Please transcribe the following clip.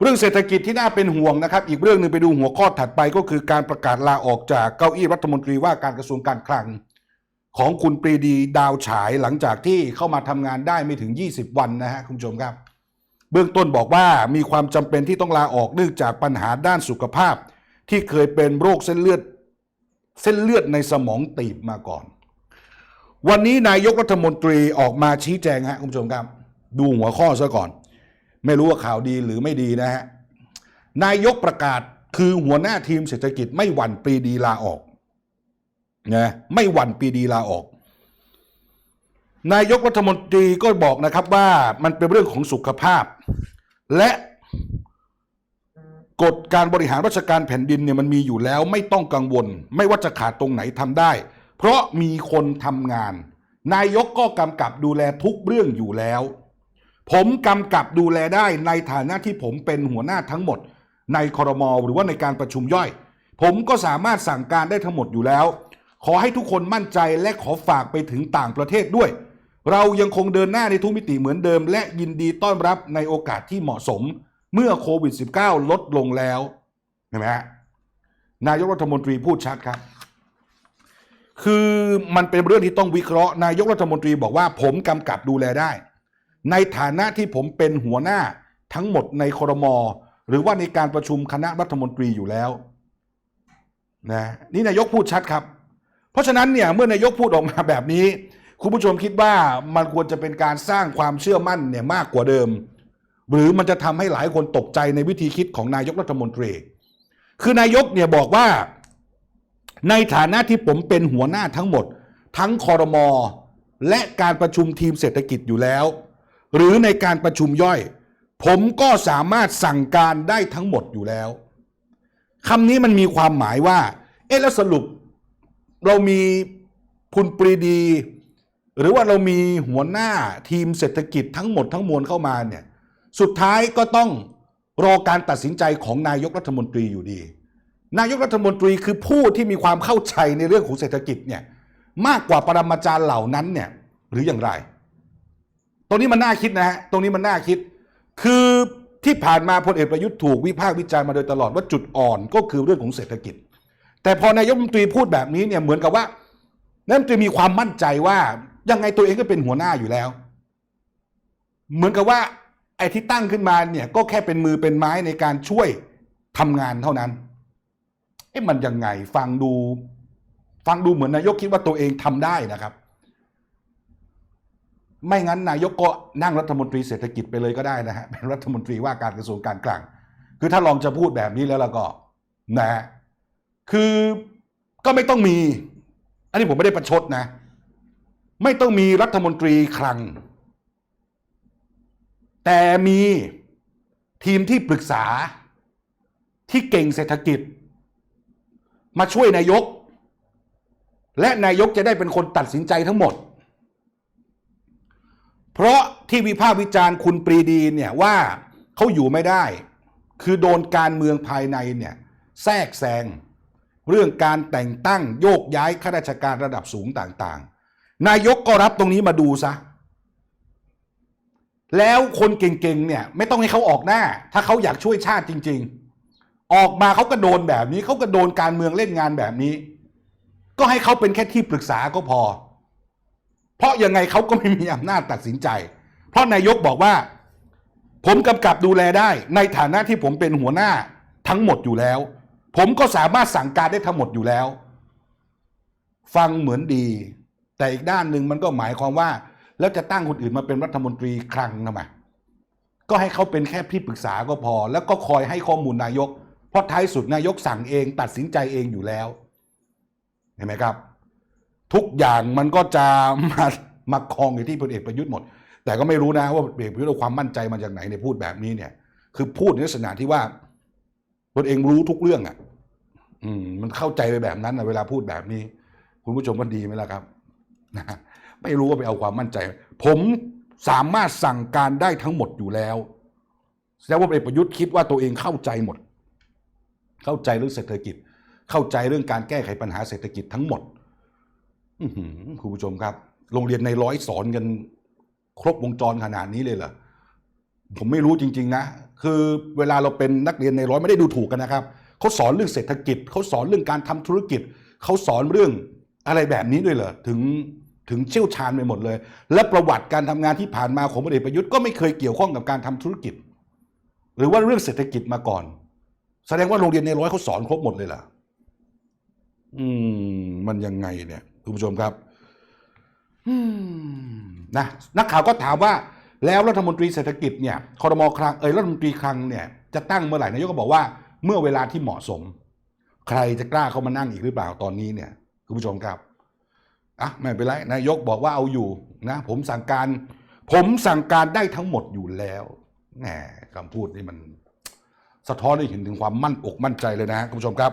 เรื่องเศรษฐกิจที่น่าเป็นห่วงนะครับ อีกเรื่องหนึ่งไปดูหัวข้อถัดไปก็คือการประกาศลาออกจากเก้าอี้รัฐมนตรีว่าการกระทรวงการคลัง ของคุณปรีดีดาวฉายหลังจากที่เข้ามาทำงานได้ไม่ถึง 20 วันนะฮะคุณผู้ชมครับ เบื้องต้นบอกว่ามีความจำเป็นที่ต้องลาออกเนื่องจากปัญหาด้านสุขภาพ ที่เคยเป็นโรคเส้นเลือด เส้นเลือดในสมองตีบมาก่อน วันนี้นายกรัฐมนตรีออกมาชี้แจงฮะคุณผู้ชมครับ ดูหัวข้อซะก่อน ไม่รู้ว่าข่าวดีหรือไม่ดีนะฮะนายกประกาศคือหัวหน้าทีมเศรษฐกิจไม่หวั่นปรีดีลาออกนะไม่หวั่นปรีดีลาออก นายกรัฐมนตรีก็บอกนะครับว่ามันเป็นเรื่องของสุขภาพ และกฎการบริหารราชการแผ่นดินเนี่ยมันมีอยู่แล้วไม่ต้องกังวล ไม่ว่าจะขาดตรงไหนทำได้ เพราะมีคนทำงาน นายกก็กำกับดูแลทุกเรื่องอยู่แล้ว ผมกำกับดูแลได้ในฐานะที่ผมเป็นหัวหน้าทั้งหมด ในคอรมอหรือว่าในการประชุมย่อย ผมก็สามารถสั่งการได้ทั้งหมดอยู่แล้ว ขอให้ทุกคนมั่นใจและขอฝากไปถึงต่างประเทศด้วย เรายังคงเดินหน้าในทุกมิติเหมือนเดิม และยินดีต้อนรับในโอกาสที่เหมาะสม เมื่อโควิด -19 ลดลงแล้วเห็นไหมฮะนายกรัฐมนตรีพูดชัดครับ คือมันเป็นเรื่องที่ต้องวิเคราะห์ นายกรัฐมนตรีบอกว่าผมกำกับดูแลได้ ในฐานะที่ผมเป็นหัวหน้าทั้งหมดในครม หรือว่าในการประชุมคณะรัฐมนตรีอยู่แล้วนะนี่นายกพูดชัดครับ เพราะฉะนั้นเนี่ยเมื่อนายกพูดออกมาแบบนี้ คุณผู้ชมคิดว่ามันควรจะเป็นการสร้างความเชื่อมั่นเนี่ยมากกว่าเดิม หรือมันจะทำให้หลายคนตกใจในวิธีคิดของนายกรัฐมนตรี คือนายกเนี่ยบอกว่า ในฐานะที่ผมเป็นหัวหน้าทั้งหมด ทั้งคอรมอและการประชุมทีมเศรษฐกิจอยู่แล้ว หรือในการประชุมย่อย ผมก็สามารถสั่งการได้ทั้งหมดอยู่แล้วคำนี้มันมีความหมายว่า เอ๊ะแล้วสรุป เรามีคุณปรีดี หรือว่าเรามีหัวหน้าทีมเศรษฐกิจทั้งหมดทั้งมวลเข้ามาเนี่ยสุดท้ายก็ต้องรอการตัดสินใจของนายกรัฐมนตรีอยู่ดี นายกรัฐมนตรีคือผู้ที่มีความเข้าใจในเรื่องของเศรษฐกิจเนี่ยมากกว่าปรมาจารย์เหล่านั้นเนี่ยหรืออย่างไร รงนี้มันน่าคิดนะฮะตรงนี้มันน่าคิด คือที่ผ่านมาพลเอกประยุทธ์ถูกวิพากษ์วิจารณ์มาโดยตลอดว่าจุดอ่อนก็คือเรื่องของเศรษฐกิจ แต่พอนายกรัฐมนตรีพูดแบบนี้เนี่ยเหมือนกับว่านายกรัฐมนตรีมีความมั่นใจว่ายังไงตัวเองก็เป็นหัวหน้าอยู่แล้ว เหมือนกับว่าไอ้ที่ตั้งขึ้นมาเนี่ยก็แค่เป็นมือเป็นไม้ในการช่วยทำงานเท่านั้น เอ๊ะมันยังไงฟังดู ฟังดูเหมือนนายกคิดว่าตัวเองทำได้นะครับ ไม่งั้นนายกก็นั่งรัฐมนตรีเศรษฐกิจไปเลยก็ได้นะฮะเป็นรัฐมนตรีว่าการกระทรวงการคลัง คือถ้าลองจะพูดแบบนี้แล้วล่ะก็นะฮะคือก็ไม่ต้องมี อันนี้ผมไม่ได้ประชดนะ ไม่ต้องมีรัฐมนตรีคลัง แต่มีทีมที่ปรึกษาที่เก่งเศรษฐกิจ มาช่วยนายก และนายกจะได้เป็นคนตัดสินใจทั้งหมด เพราะที่วิพากษ์วิจารณ์คุณปรีดีเนี่ยว่าเขาอยู่ไม่ได้ คือโดนการเมืองภายในเนี่ยแทรกแซงเรื่องการแต่งตั้งโยกย้ายข้าราชการระดับสูงต่างๆ นายกก็รับตรงนี้มาดูซะ แล้วคนเก่งๆเนี่ยไม่ต้องให้เขาออกหน้า ถ้าเขาอยากช่วยชาติจริง ๆ ออกมาเขาก็โดนแบบนี้เขาก็โดนการเมืองเล่นงานแบบนี้ ก็ให้เขาเป็นแค่ที่ปรึกษาก็พอ เพราะยังไงเขาก็ไม่มีอำนาจตัดสินใจ เพราะนายกบอกว่า ผมกำกับดูแลได้ ในฐานะที่ผมเป็นหัวหน้าทั้งหมดอยู่แล้ว ผมก็สามารถสั่งการได้ทั้งหมดอยู่แล้ว ฟังเหมือนดี แต่อีกด้านหนึ่งมันก็หมายความว่า แล้วจะตั้งคนอื่นมาเป็นรัฐมนตรีคลังทำไมก็ให้เขาเป็นแค่ที่ปรึกษาก็พอ แล้วก็คอยให้ข้อมูลนายก เพราะท้ายสุดนายกสั่งเองตัดสินใจเองอยู่แล้ว เห็นไหมครับ ทุกอย่างมันก็จะมามาคลองอยู่ที่พลเอกประยุทธ์หมด แต่ก็ไม่รู้นะว่าพลเอกประยุทธ์เอาความมั่นใจมาจากไหนในพูดแบบนี้เนี่ย คือพูดในลักษณะที่ว่าตนเองรู้ทุกเรื่องอะ อืม มันเข้าใจไปแบบนั้นนะเวลาพูดแบบนี้ คุณผู้ชมว่าดีไหมล่ะครับนะไม่รู้ว่าไปเอาความมั่นใจ ผมสามารถสั่งการได้ทั้งหมดอยู่แล้วแสดงว่าพลเอกประยุทธ์คิดว่าตัวเองเข้าใจหมด เข้าใจเรื่องเศรษฐกิจ เข้าใจเรื่องการแก้ไขปัญหาเศรษฐกิจทั้งหมด คุณผู้ชมครับ โรงเรียนในร้อยสอนกันครบวงจรขนาดนี้เลยเหรอผมไม่รู้จริง ๆ นะ คือเวลาเราเป็นนักเรียนในร้อยไม่ได้ดูถูกกันนะครับเขาสอนเรื่องเศรษฐกิจเขาสอนเรื่องการทำธุรกิจเขาสอนเรื่องอะไรแบบนี้ด้วยเหรอถึงถึงเชี่ยวชาญไปหมดเลย และประวัติการทำงานที่ผ่านมาของพลเอกประยุทธ์ก็ไม่เคยเกี่ยวข้องกับการทำธุรกิจ หรือว่าเรื่องเศรษฐกิจมาก่อน แสดงว่าโรงเรียนในร้อยเขาสอนครบหมดเลยเหรออืม มันยังไงเนี่ย คุณผู้ชมครับนะนักข่าวก็ถามว่าแล้วรัฐมนตรีเศรษฐกิจเนี่ยคอรมอคลังเอยรัฐมนตรีคลังเนี่ยจะตั้งเมื่อไหร่นายกก็บอกว่าเมื่อเวลาที่เหมาะสม ใครจะกล้าเข้ามานั่งอีกหรือเปล่าตอนนี้เนี่ยคุณผู้ชมครับอะไม่เป็นไรนายกบอกว่าเอาอยู่นะ ผมสั่งการ ผมสั่งการได้ทั้งหมดอยู่แล้วแหมคำพูดนี่มัน สะท้อนให้เห็นถึงความมั่นอกมั่นใจเลยนะคุณผู้ชมครับ